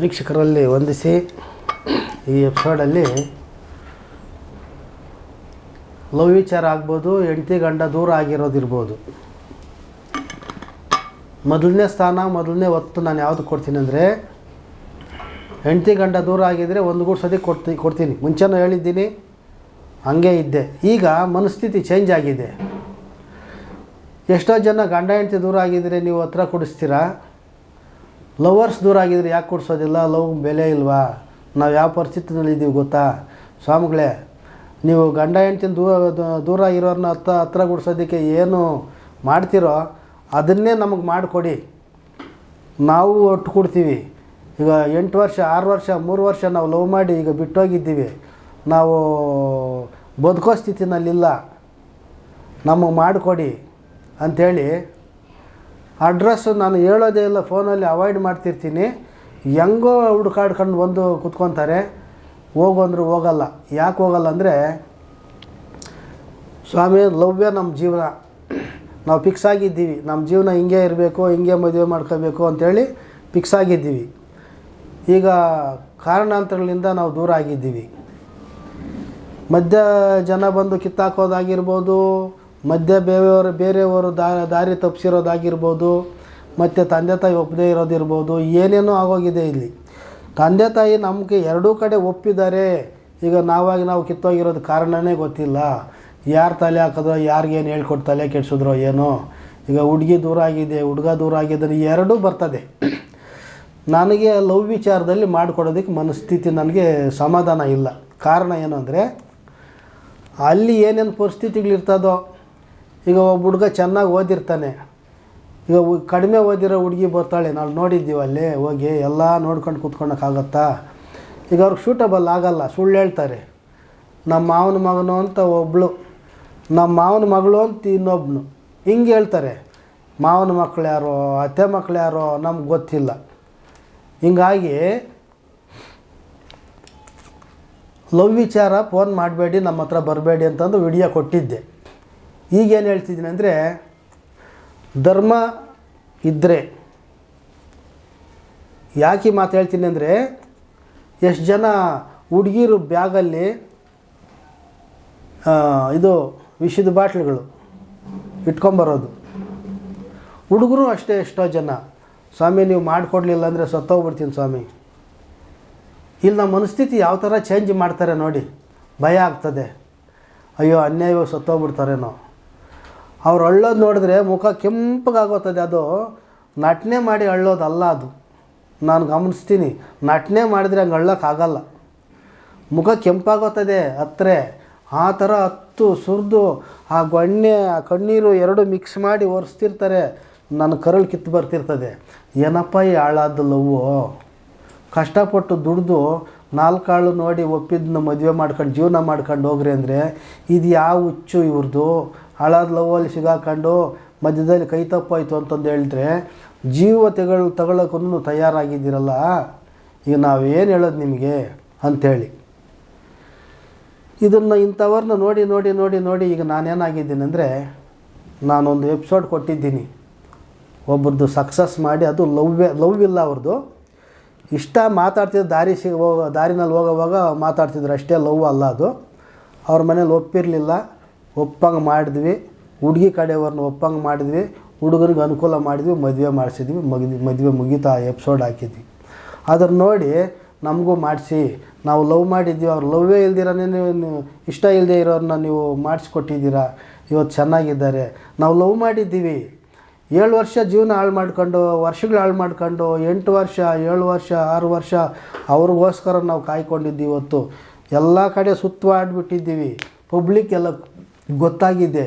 ವೀಕ್ಷಕರಲ್ಲಿ ವಂದಿಸಿ ಈ ಎಪಿಸೋಡಲ್ಲಿ ಲವ್ ವಿಚಾರ ಆಗ್ಬೋದು, ಹೆಂಡತಿ ಗಂಡ ದೂರ ಆಗಿರೋದಿರ್ಬೋದು. ಮೊದಲನೇ ಸ್ಥಾನ, ಮೊದಲನೇ ಒತ್ತು ನಾನು ಯಾವುದು ಕೊಡ್ತೀನಿ ಅಂದರೆ, ಹೆಂಡತಿ ಗಂಡ ದೂರ ಆಗಿದ್ದರೆ ಒಂದು ಸತಿ ಕೊಡ್ತಿ, ಕೊಡ್ತೀನಿ. ಮುಂಚೆನೂ ಹೇಳಿದ್ದೀನಿ, ಹಂಗೆ ಇದ್ದೆ. ಈಗ ಮನಸ್ಥಿತಿ ಚೇಂಜ್ ಆಗಿದೆ. ಎಷ್ಟೋ ಜನ ಗಂಡ ಹೆಂಡತಿ ದೂರ ಆಗಿದ್ದರೆ ನೀವು ಹತ್ರ ಕೊಡಿಸ್ತೀರಾ? ಲವರ್ಸ್ ದೂರ ಆಗಿದ್ರೆ ಯಾಕೆ ಕೊಡಿಸೋದಿಲ್ಲ? ಲವ್ ಬೆಲೆ ಇಲ್ವಾ? ನಾವು ಯಾವ ಪರಿಸ್ಥಿತಿನಲ್ಲಿ ಇದ್ದೀವಿ ಗೊತ್ತಾ? ಸ್ವಾಮಿಗಳೇ ನೀವು ಗಂಡ ಹೆಂಡ್ತಿನ ದೂರ ದೂರ ಇರೋರನ್ನ ಹತ್ರ ಹತ್ರ ಗುಡ್ಸೋದಕ್ಕೆ ಏನು ಮಾಡ್ತೀರೋ ಅದನ್ನೇ ನಮಗೆ ಮಾಡಿಕೊಡಿ. ನಾವು ಒಟ್ಟು ಕೊಡ್ತೀವಿ. ಈಗ ಎಂಟು ವರ್ಷ, ಆರು ವರ್ಷ, ಮೂರು ವರ್ಷ ನಾವು ಲವ್ ಮಾಡಿ ಈಗ ಬಿಟ್ಟೋಗಿದ್ದೀವಿ. ನಾವು ಬದುಕೋ ಸ್ಥಿತಿನಲ್ಲಿಲ್ಲ. ನಮಗೆ ಮಾಡಿಕೊಡಿ ಅಂಥೇಳಿ ಅಡ್ರೆಸ್ಸು ನಾನು ಹೇಳೋದೇ ಇಲ್ಲ, ಫೋನಲ್ಲಿ ಅವಾಯ್ಡ್ ಮಾಡ್ತಿರ್ತೀನಿ. ಹೆಂಗೋ ಹುಡುಕಾಡ್ಕೊಂಡು ಬಂದು ಕುತ್ಕೊತಾರೆ. ಹೋಗು ಅಂದ್ರೆ ಹೋಗಲ್ಲ. ಯಾಕೆ ಹೋಗಲ್ಲ ಅಂದರೆ, ಸ್ವಾಮಿ, ಲವ್ಯ ನಮ್ಮ ಜೀವನ. ನಾವು ಫಿಕ್ಸ್ ಆಗಿದ್ದೀವಿ. ನಮ್ಮ ಜೀವನ ಹಿಂಗೆ ಇರಬೇಕು, ಹಿಂಗೆ ಮದುವೆ ಮಾಡ್ಕೋಬೇಕು ಅಂಥೇಳಿ ಫಿಕ್ಸ್ ಆಗಿದ್ದೀವಿ. ಈಗ ಕಾರಣಾಂತರಗಳಿಂದ ನಾವು ದೂರ ಆಗಿದ್ದೀವಿ. ಮಧ್ಯ ಜನ ಬಂದು ಕಿತ್ತಾಕೋದಾಗಿರ್ಬೋದು, ಮಧ್ಯ ಬೇರೆಯವರು ಬೇರೆಯವರು ದಾರಿ ತಪ್ಪಿಸಿರೋದಾಗಿರ್ಬೋದು ಮತ್ತು ತಂದೆ ತಾಯಿ ಒಪ್ಪದೇ ಇರೋದಿರ್ಬೋದು, ಏನೇನೋ ಆಗೋಗಿದೆ ಇಲ್ಲಿ. ತಂದೆ ತಾಯಿ ನಮಗೆ ಎರಡೂ ಕಡೆ ಒಪ್ಪಿದ್ದಾರೆ. ಈಗ ನಾವಾಗಿ ನಾವು ಕಿತ್ತೋಗಿರೋದು ಕಾರಣನೇ ಗೊತ್ತಿಲ್ಲ. ಯಾರು ತಲೆ ಹಾಕಿದ್ರೋ ಯಾರಿಗೇನು ಹೇಳ್ಕೊಟ್ಟು ತಲೆ ಕೆಡ್ಸಿದ್ರೋ ಏನೋ. ಈಗ ಹುಡುಗಿ ದೂರ ಆಗಿದೆ, ಹುಡುಗ ದೂರ ಆಗಿದ್ದರೆ ಎರಡೂ ಬರ್ತದೆ. ನನಗೆ ಲವ್ ವಿಚಾರದಲ್ಲಿ ಮಾಡಿಕೊಡೋದಕ್ಕೆ ಮನಸ್ಥಿತಿ ನನಗೆ ಸಮಾಧಾನ ಇಲ್ಲ. ಕಾರಣ ಏನು ಅಂದರೆ, ಅಲ್ಲಿ ಏನೇನು ಪರಿಸ್ಥಿತಿಗಳಿರ್ತದೋ, ಈಗ ಒಬ್ಬ ಹುಡುಗ ಚೆನ್ನಾಗಿ ಓದಿರ್ತಾನೆ. ಈಗ ಕಡಿಮೆ ಓದಿರೋ ಹುಡುಗಿ ಬರ್ತಾಳೆ, ನಾವು ನೋಡಿದ್ದೀವಿ ಅಲ್ಲಿ, ಹೋಗಿ ಎಲ್ಲ ನೋಡ್ಕೊಂಡು ಕೂತ್ಕೊಳಕ್ಕಾಗತ್ತಾ? ಈಗ ಅವ್ರಿಗೆ ಶೂಟಬಲ್ ಆಗಲ್ಲ, ಸುಳ್ಳು ಹೇಳ್ತಾರೆ. ನಮ್ಮ ಮಾವನ ಮಗನು ಅಂತ ಒಬ್ಬಳು ನಮ್ಮ ಮಾವನ ಮಗಳು ಅಂತ ಇನ್ನೊಬ್ನು, ಹಿಂಗೆ ಹೇಳ್ತಾರೆ. ಮಾವನ ಮಕ್ಳು ಯಾರೋ, ಅತ್ತೆ ಮಕ್ಕಳು ಯಾರೋ, ನಮ್ಗೆ ಗೊತ್ತಿಲ್ಲ. ಹಿಂಗಾಗಿ, ಲವ್ ವಿಚಾರ ಫೋನ್ ಮಾಡಬೇಡಿ ನಮ್ಮ ಹತ್ರ ಬರಬೇಡಿ ಅಂತಂದು ವಿಡಿಯೋ ಕೊಟ್ಟಿದ್ದೆ. ಈಗೇನು ಹೇಳ್ತಿದ್ದೀನಿ ಅಂದರೆ ಧರ್ಮ ಇದ್ದರೆ ಯಾಕೆ ಮಾತು ಹೇಳ್ತೀನಿ ಅಂದರೆ, ಎಷ್ಟು ಜನ ಹುಡುಗಿರು ಬ್ಯಾಗಲ್ಲಿ ಇದು ವಿಷದ ಬಾಟ್ಲುಗಳು ಇಟ್ಕೊಂಬರೋದು. ಹುಡುಗರು ಅಷ್ಟೇ ಎಷ್ಟೋ ಜನ. ಸ್ವಾಮಿ, ನೀವು ಮಾಡಿಕೊಡ್ಲಿಲ್ಲ ಅಂದರೆ ಸತ್ತೋಗ್ಬಿಡ್ತೀನಿ ಸ್ವಾಮಿ. ಇಲ್ಲಿ ನಮ್ಮ ಮನಸ್ಥಿತಿ ಯಾವ ಥರ ಚೇಂಜ್ ಮಾಡ್ತಾರೆ ನೋಡಿ. ಭಯ ಆಗ್ತದೆ. ಅಯ್ಯೋ, ಅನ್ಯಾಯವೋ ಸತ್ತೋಗ್ಬಿಡ್ತಾರೇನೋ. ಅವ್ರು ಅಳ್ಳೋದು ನೋಡಿದ್ರೆ ಮುಖ ಕೆಂಪಗಾಗೋತದೆ. ಅದು ನಟನೆ ಮಾಡಿ ಅಳ್ಳೋದಲ್ಲ ಅದು. ನಾನು ಗಮನಿಸ್ತೀನಿ. ನಟನೆ ಮಾಡಿದ್ರೆ ಹಂಗೆ ಅಳ್ಳೋಕ್ಕಾಗಲ್ಲ. ಮುಖ ಕೆಂಪಾಗೋತದೆ ಹತ್ರ. ಆ ಥರ ಹತ್ತು ಸುರಿದು ಆ ಗೊಣ್ಣೆ, ಆ ಕಣ್ಣೀರು ಎರಡು ಮಿಕ್ಸ್ ಮಾಡಿ ಒರೆಸ್ತಿರ್ತಾರೆ. ನನ್ನ ಕರಳು ಕಿತ್ತು ಬರ್ತಿರ್ತದೆ. ಏನಪ್ಪ ಈ ಹಾಳಾದ ಲವ್ವು? ಕಷ್ಟಪಟ್ಟು ದುಡ್ದು ನಾಲ್ಕಾಳು ನೋಡಿ ಒಪ್ಪಿದ್ದನ್ನ ಮದುವೆ ಮಾಡ್ಕೊಂಡು ಜೀವನ ಮಾಡ್ಕೊಂಡು ಹೋಗ್ರಿ ಅಂದರೆ ಇದು ಯಾವ ಹುಚ್ಚು ಇವ್ರದ್ದು ಹಾಳಾದ ಲವ್ವಲ್ಲಿ ಸಿಗಾಕೊಂಡು ಮಧ್ಯದಲ್ಲಿ ಕೈ ತಪ್ಪಾಯಿತು ಅಂತಂದು ಹೇಳಿದ್ರೆ ಜೀವ ತೆಗಳು ತಗೊಳ್ಳೋಕ್ಕೂ ತಯಾರಾಗಿದ್ದೀರಲ್ಲ, ಈಗ ನಾವೇನು ಹೇಳೋದು ನಿಮಗೆ ಅಂಥೇಳಿ. ಇದನ್ನು ಇಂಥವ್ರನ್ನ ನೋಡಿ ನೋಡಿ ನೋಡಿ ನೋಡಿ ಈಗ ನಾನೇನಾಗಿದ್ದೀನಿ ಅಂದರೆ ನಾನೊಂದು ಎಪಿಸೋಡ್ ಕೊಟ್ಟಿದ್ದೀನಿ. ಒಬ್ರದ್ದು ಸಕ್ಸಸ್ ಮಾಡಿ ಅದು ಲವ್ವೇ ಲವ್ ಇಲ್ಲ ಅವ್ರದ್ದು. ಇಷ್ಟ ಮಾತಾಡ್ತಿದ್ದು ದಾರಿ ಸಿಗ ಹೋಗೋ ದಾರಿನಲ್ಲಿ ಹೋಗೋವಾಗ ಮಾತಾಡ್ತಿದ್ರು, ಅಷ್ಟೇ ಲವ್ ಅಲ್ಲ ಅದು. ಅವ್ರ ಮನೇಲಿ ಒಪ್ಪಿರಲಿಲ್ಲ. ಒಪ್ಪಂಗೆ ಮಾಡಿದ್ವಿ, ಹುಡುಗಿ ಕಡೆಯವ್ರನ್ನ ಒಪ್ಪಂಗೆ ಮಾಡಿದ್ವಿ ಹುಡುಗನಿಗೆ ಅನುಕೂಲ ಮಾಡಿದ್ವಿ, ಮದುವೆ ಮಾಡಿಸಿದ್ವಿ ಮಗಿ ಮದುವೆ ಮುಗೀತಾ ಎಪಿಸೋಡ್ ಹಾಕಿದ್ವಿ. ಅದನ್ನು ನೋಡಿ ನಮಗೂ ಮಾಡಿಸಿ, ನಾವು ಲವ್ ಮಾಡಿದ್ವಿ, ಅವ್ರು ಲವ್ವೇ ಇಲ್ದಿರನೇ ನೀವು ಇಷ್ಟ ಇಲ್ಲದೆ ಇರೋರನ್ನ ನೀವು ಮಾಡಿಸ್ಕೊಟ್ಟಿದ್ದೀರಾ, ಇವತ್ತು ಚೆನ್ನಾಗಿದ್ದಾರೆ. ನಾವು ಲವ್ ಮಾಡಿದ್ದೀವಿ. ಏಳು ವರ್ಷ ಜೀವನ ಹಾಳು ಮಾಡ್ಕೊಂಡು, ವರ್ಷಗಳು ಹಾಳು ಮಾಡ್ಕೊಂಡು, ಎಂಟು ವರ್ಷ, ಏಳು ವರ್ಷ, ಆರು ವರ್ಷ, ಅವ್ರಿಗೋಸ್ಕರ ನಾವು ಕಾಯ್ಕೊಂಡಿದ್ದೀವಿ ಇವತ್ತು. ಎಲ್ಲ ಕಡೆ ಸುತ್ತುವಾಡ್ಬಿಟ್ಟಿದ್ದೀವಿ ಪಬ್ಲಿಕ್ ಎಲ್ಲ ಗೊತ್ತಾಗಿದೆ.